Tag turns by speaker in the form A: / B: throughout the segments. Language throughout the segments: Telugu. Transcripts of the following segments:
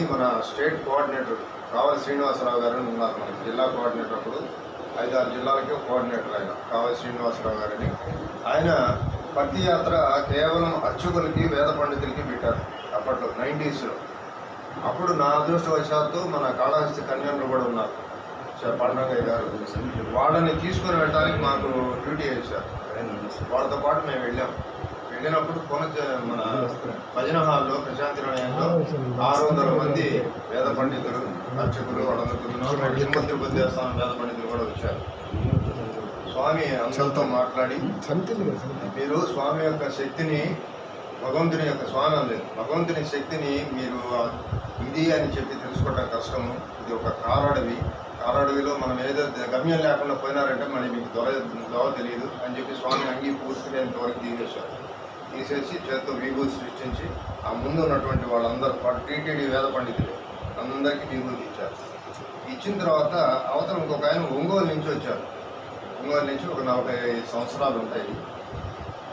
A: కొంతమంది మన స్టేట్ కోఆర్డినేటర్ కావాలి శ్రీనివాసరావు గారు ఉన్నారు మన జిల్లా కోఆర్డినేటర్ అప్పుడు. ఐదారు జిల్లాలకి కోఆర్డినేటర్ ఆయన కావాలి శ్రీనివాసరావు గారని. ఆయన పత్తి యాత్ర కేవలం అర్చకులకి వేద పండితులకి పెట్టారు అప్పట్లో నైంటీస్లో. అప్పుడు నా అదృష్టవశాత్తు మన కాళహస్తి కన్యాలు కూడా ఉన్నారు. పండగయ్య గారు. వాళ్ళని తీసుకుని వెళ్ళడానికి మాకు డ్యూటీ వేశారు వాళ్ళతో పాటు మేము వెళ్ళాం. వెళ్ళినప్పుడు కొన మన భజన హాల్లో ప్రశాంతి నిలయంలో ఆరు వందల మంది వేద పండితులు అర్చకులు వాళ్ళందరూ తిరుమల తిరుపతి దేవస్థానం వేద పండితులు కూడా వచ్చారు. స్వామి అందరితో మాట్లాడి మీరు స్వామి యొక్క శక్తిని భగవంతుని యొక్క స్వామి అనలేదు భగవంతుని శక్తిని మీరు ఇది అని చెప్పి తెలుసుకోవడం కష్టము ఇది ఒక కారడవి కారడవిలో మనం ఏదో గమ్యం లేకుండా పోయినారంటే మరి మీకు దొర దొర తెలియదు అని చెప్పి స్వామి అంగీ పూర్తిగా ఇంతవరకు తీసేశారు. తీసేసి చేత్తో వీగులు సృష్టించి ఆ ముందు ఉన్నటువంటి వాళ్ళందరూ టీటీడీ వేద పండితులు అందరికీ వీగులు ఇచ్చారు ఇచ్చిన తర్వాత అవతల ఇంకొక ఆయన ఒంగోలు నుంచి వచ్చారు. ఒంగోలు నుంచి ఒక నలభై ఐదు సంవత్సరాలు ఉంటాయి.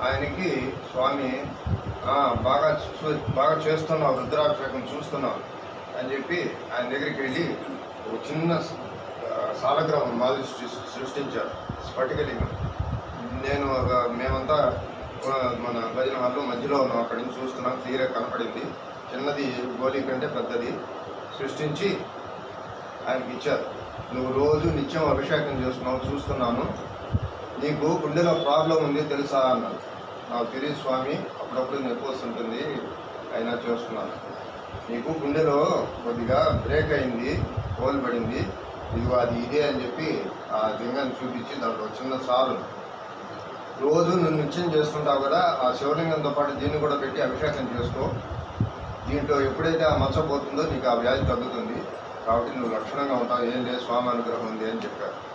A: ఆయనకి స్వామి బాగా బాగా చేస్తున్నావు రుద్రాభిషేకం చూస్తున్నావు అని చెప్పి ఆయన దగ్గరికి వెళ్ళి ఒక చిన్న ఆ, సాలగ్రామం మాది సృష్టించారు స్ఫటికలింగం. నేను ఒక- మేమంతా మన భజన హాల్లో మధ్యలో ఉన్నాం. అక్కడి నుంచి చూస్తున్నాం. క్లియర్గా కనపడింది. చిన్నది గోళీ కంటే పెద్దది. సృష్టించి ఆయనకి ఇచ్చారు. నువ్వు రోజు నిత్యం అభిషేకం చేస్తున్నావు చూస్తున్నాను. నీకు గుండెలో ప్రాబ్లం ఉంది తెలుసా అన్నాడు. నాకు తెలియదు స్వామి అప్పుడప్పుడు నొప్పి వస్తుంటుంది అయినా చేస్తున్నాను. నీకు గుండెలో కొద్దిగా బ్రేక్ అయింది హోల్ పడింది ఇదిగో అది ఇదే అని చెప్పి ఆ లింగాన్ని చూపించి దాంట్లో చిన్న సారు రోజు నువ్వు నిత్యం చేస్తుంటావు కదా ఆ శివలింగంతో పాటు దీన్ని కూడా పెట్టి అభిషేకం చేసుకో. దీంట్లో ఎప్పుడైతే ఆ మచ్చ పోతుందో నీకు ఆ వ్యాధి తగ్గుతుంది. కాబట్టి నువ్వు లక్షణంగా ఉంటావు. ఏం లేదు స్వామి అనుగ్రహం ఉంది అని చెప్పారు.